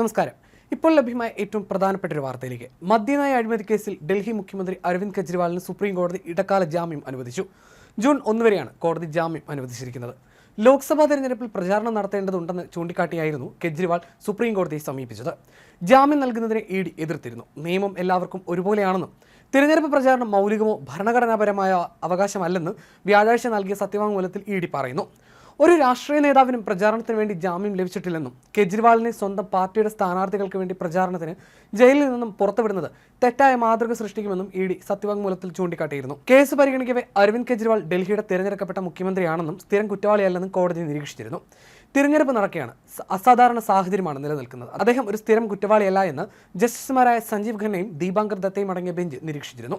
നമസ്കാരം. ഇപ്പോൾ ലഭ്യമായ ഏറ്റവും പ്രധാനപ്പെട്ട ഒരു വാർത്തയിലേക്ക്. മദ്യനായ അഴിമതി കേസിൽ ഡൽഹി മുഖ്യമന്ത്രി അരവിന്ദ് കെജ്രിവാളിന് സുപ്രീം കോടതി ഇടക്കാല ജാമ്യം അനുവദിച്ചു. ജൂൺ ഒന്ന് വരെയാണ് കോടതി ജാമ്യം അനുവദിച്ചിരിക്കുന്നത്. ലോക്സഭാ തെരഞ്ഞെടുപ്പിൽ പ്രചാരണം നടത്തേണ്ടതുണ്ടെന്ന് ചൂണ്ടിക്കാട്ടിയായിരുന്നു കെജ്രിവാൾ സുപ്രീം കോടതിയെ സമീപിച്ചത്. ജാമ്യം നൽകുന്നതിനെ ഇ ഡി എതിർത്തിരുന്നു. നിയമം എല്ലാവർക്കും ഒരുപോലെയാണെന്നും തിരഞ്ഞെടുപ്പ് പ്രചാരണം മൗലികമോ ഭരണഘടനാപരമായ അവകാശമല്ലെന്ന് വ്യാഴാഴ്ച നൽകിയ സത്യവാങ്മൂലത്തിൽ ഇ ഡി പറയുന്നു. ഒരു രാഷ്ട്രീയ നേതാവിനും പ്രചാരണത്തിന് വേണ്ടി ജാമ്യം ലഭിച്ചിട്ടില്ലെന്നും കെജ്രിവാളിനെ സ്വന്തം പാർട്ടിയുടെ സ്ഥാനാർത്ഥികൾക്ക് വേണ്ടി പ്രചാരണത്തിന് ജയിലിൽ നിന്നും പുറത്തുവിടുന്നത് തെറ്റായ മാതൃക സൃഷ്ടിക്കുമെന്നും ഇ ഡി സത്യവാങ്മൂലത്തിൽ ചൂണ്ടിക്കാട്ടിയിരുന്നു. കേസ് പരിഗണിക്കവേ അരവിന്ദ് കെജ്രിവാൾ ഡൽഹിയുടെ തിരഞ്ഞെടുക്കപ്പെട്ട മുഖ്യമന്ത്രിയാണെന്നും സ്ഥിരം കുറ്റവാളിയല്ലെന്നും കോടതി നിരീക്ഷിച്ചിരുന്നു. തിരഞ്ഞെടുപ്പ് നടക്കുകയാണ്. അസാധാരണ സാഹചര്യമാണ് നിലനിൽക്കുന്നത്. അദ്ദേഹം ഒരു സ്ഥിരം കുറ്റവാളിയല്ല എന്ന് ജസ്റ്റിസുമാരായ സഞ്ജീവ് ഖന്നയും ദീപാങ്കർ ദത്തയും അടങ്ങിയ ബെഞ്ച് നിരീക്ഷിച്ചിരുന്നു.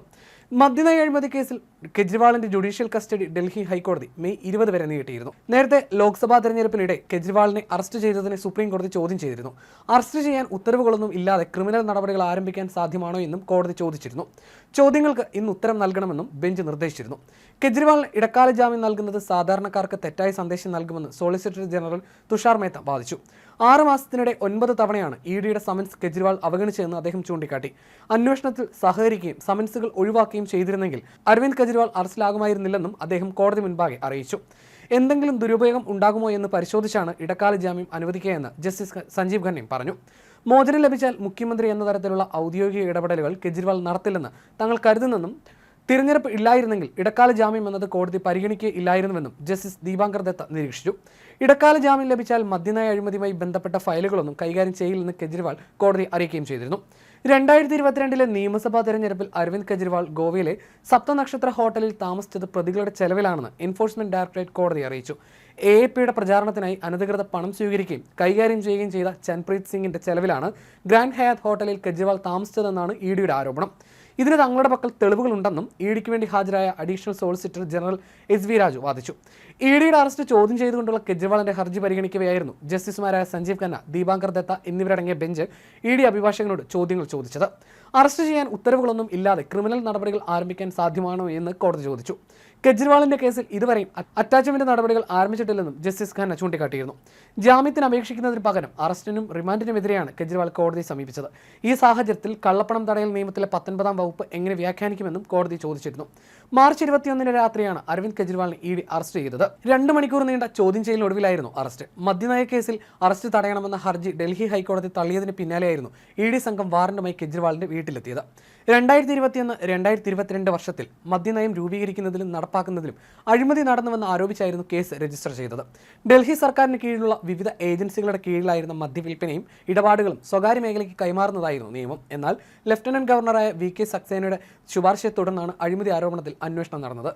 മദ്യനയ അഴിമതി കേസിൽ കെജ്രിവാളിന്റെ ജുഡീഷ്യൽ കസ്റ്റഡി ഡൽഹി ഹൈക്കോടതി മെയ് ഇരുപത് വരെ നീട്ടിയിരുന്നു. നേരത്തെ ലോക്സഭാ തെരഞ്ഞെടുപ്പിനിടെ കെജ്രിവാളിനെ അറസ്റ്റ് ചെയ്തതിനെ സുപ്രീം കോടതി ചോദ്യം ചെയ്തിരുന്നു. അറസ്റ്റ് ചെയ്യാൻ ഉത്തരവുകളൊന്നും ഇല്ലാതെ ക്രിമിനൽ നടപടികൾ ആരംഭിക്കാൻ സാധ്യമാണോ എന്നും കോടതി ചോദിച്ചിരുന്നു. ചോദ്യങ്ങൾക്ക് ഇന്ന് ഉത്തരം നൽകണമെന്നും ബെഞ്ച് നിർദ്ദേശിച്ചിരുന്നു. കെജ്രിവാളിന് ഇടക്കാല ജാമ്യം നൽകുന്നത് സാധാരണക്കാർക്ക് തെറ്റായ സന്ദേശം നൽകുമെന്ന് സോളിസിറ്റർ ജനറൽ തുഷാർ മേത്ത വാദിച്ചു ആറ് മാസത്തിനിടെ ഒൻപത് തവണയാണ് ഇ ഡിയുടെ സമൻസ് കെജ്രിവാൾ അവഗണിച്ചതെന്ന് അദ്ദേഹം ചൂണ്ടിക്കാട്ടി. അന്വേഷണത്തിൽ സഹകരിക്കുകയും സമൻസുകൾ ഒഴിവാക്കുകയും ചെയ്തിരുന്നെങ്കിൽ അരവിന്ദ് കെജ്രിവാൾ അറസ്റ്റിലാകുമായിരുന്നില്ലെന്നും അദ്ദേഹം കോടതി മുൻപാകെ അറിയിച്ചു. എന്തെങ്കിലും ദുരുപയോഗം ഉണ്ടാകുമോ എന്ന് പരിശോധിച്ചാണ് ഇടക്കാല ജാമ്യം അനുവദിക്കുകയെന്ന് ജസ്റ്റിസ് സഞ്ജീവ് ഖന്നയും പറഞ്ഞു. മോചനം ലഭിച്ചാൽ മുഖ്യമന്ത്രി എന്ന തരത്തിലുള്ള ഔദ്യോഗിക ഇടപെടലുകൾ കെജ്രിവാൾ നടത്തില്ലെന്ന് തങ്ങൾ കരുതുന്നെന്നും തിരഞ്ഞെടുപ്പ് ഇല്ലായിരുന്നെങ്കിൽ ഇടക്കാല ജാമ്യം എന്നത് കോടതി പരിഗണിക്കുകയില്ലായിരുന്നുവെന്നും ജസ്റ്റിസ് ദീപാങ്കർ ദത്ത നിരീക്ഷിച്ചു. ഇടക്കാല ജാമ്യം ലഭിച്ചാൽ മദ്യനയ അഴിമതിയുമായി ബന്ധപ്പെട്ട ഫയലുകളൊന്നും കൈകാര്യം ചെയ്യില്ലെന്ന് കെജ്രിവാൾ കോടതി അറിയിക്കുകയും ചെയ്തിരുന്നു. രണ്ടായിരത്തി ഇരുപത്തിരണ്ടിലെ നിയമസഭാ തെരഞ്ഞെടുപ്പിൽ അരവിന്ദ് കെജ്രിവാൾ ഗോവയിലെ സപ്തനക്ഷത്ര ഹോട്ടലിൽ താമസിച്ചത് പ്രതികളുടെ ചെലവിലാണെന്ന് എൻഫോഴ്സ്മെന്റ് ഡയറക്ടറേറ്റ് കോടതി അറിയിച്ചു. എ എ പിയുടെ പ്രചാരണത്തിനായി അനധികൃത പണം സ്വീകരിക്കുകയും കൈകാര്യം ചെയ്യുകയും ചെയ്ത ചൻപ്രീത് സിംഗിന്റെ ചെലവിലാണ് ഗ്രാൻഡ് ഹയാത്ത് ഹോട്ടലിൽ കെജ്രിവാൾ താമസിച്ചതെന്നാണ് ഇ ഡിയുടെ ആരോപണം. ഇതിന് തങ്ങളുടെ പക്കൽ തെളിവുകളുണ്ടെന്നും ഇ ഡിക്ക് വേണ്ടി ഹാജരായ additional solicitor general S V Raju വാദിച്ചു. ഇ ഡിയുടെ അറസ്റ്റ് ചോദ്യം ചെയ്തുകൊണ്ടുള്ള കെജ്രിവാളിന്റെ ഹർജി പരിഗണിക്കവെയായിരുന്നു ജസ്റ്റിസുമാരായ സഞ്ജീവ് ഖന്ന ദീപാങ്കർ ദത്ത എന്നിവരടങ്ങിയ ബെഞ്ച് ഇ ഡി അഭിഭാഷകനോട് ചോദ്യങ്ങൾ ചോദിച്ചത്. അറസ്റ്റ് ചെയ്യാൻ ഉത്തരവുകളൊന്നും ഇല്ലാതെ ക്രിമിനൽ നടപടികൾ ആരംഭിക്കാൻ സാധ്യമാണോ എന്ന് കോടതി ചോദിച്ചു. കെജ്രിവാളിന്റെ കേസിൽ ഇതുവരെയും അറ്റാച്ച്മെന്റ് നടപടികൾ ആരംഭിച്ചിട്ടില്ലെന്നും ജസ്റ്റിസ് ഖന്ന ചൂണ്ടിക്കാട്ടിയിരുന്നു. ജാമ്യത്തിന് അപേക്ഷിക്കുന്നതിന് പകരം അറസ്റ്റിനും റിമാൻഡിനുമെതിരെയാണ് കെജ്രിവാൾ കോടതിയെ സമീപിച്ചത്. ഈ സാഹചര്യത്തിൽ കള്ളപ്പണം തടയൽ നിയമത്തിലെ പത്തൊൻപതാം വകുപ്പ് എങ്ങനെ വ്യാഖ്യാനിക്കുമെന്നും കോടതി ചോദിച്ചിരുന്നു. മാർച്ച് ഇരുപത്തിയൊന്നിന് രാത്രിയാണ് അരവിന്ദ് കെജ്രിവാളിനെ ഇ ഡി അറസ്റ്റ് ചെയ്തത്. രണ്ട് മണിക്കൂർ നീണ്ട ചോദ്യം ചെയ്യലിനൊടുവിലായിരുന്നു അറസ്റ്റ്. മദ്യനയ കേസിൽ അറസ്റ്റ് തടയണമെന്ന ഹർജി ഡൽഹി ഹൈക്കോടതി തള്ളിയതിന് പിന്നാലെയായിരുന്നു ഇ ഡി സംഘം വാറന്റുമായി കെജ്രിവാളിന്റെ വീട്ടിലെത്തിയത്. രണ്ടായിരത്തി ഇരുപത്തിയൊന്ന് രണ്ടായിരത്തി ഇരുപത്തിരണ്ട് വർഷത്തിൽ മദ്യനയം രൂപീകരിക്കുന്നതിലും നടപ്പാക്കുന്നതിലും അഴിമതി നടന്നുവെന്ന് ആരോപിച്ചായിരുന്നു കേസ് രജിസ്റ്റർ ചെയ്തത്. ഡൽഹി സർക്കാരിന് കീഴിലുള്ള വിവിധ ഏജൻസികളുടെ കീഴിലായിരുന്ന മദ്യവിൽപ്പനയും ഇടപാടുകളും സ്വകാര്യ മേഖലയ്ക്ക് കൈമാറുന്നതായിരുന്നു നിയമം. എന്നാൽ ലഫ്റ്റനന്റ് ഗവർണറായ വി കെ സക്സേനയുടെ ശുപാർശയെ തുടർന്നാണ് അഴിമതി ആരോപണത്തിൽ അന്വേഷണം നടന്നത്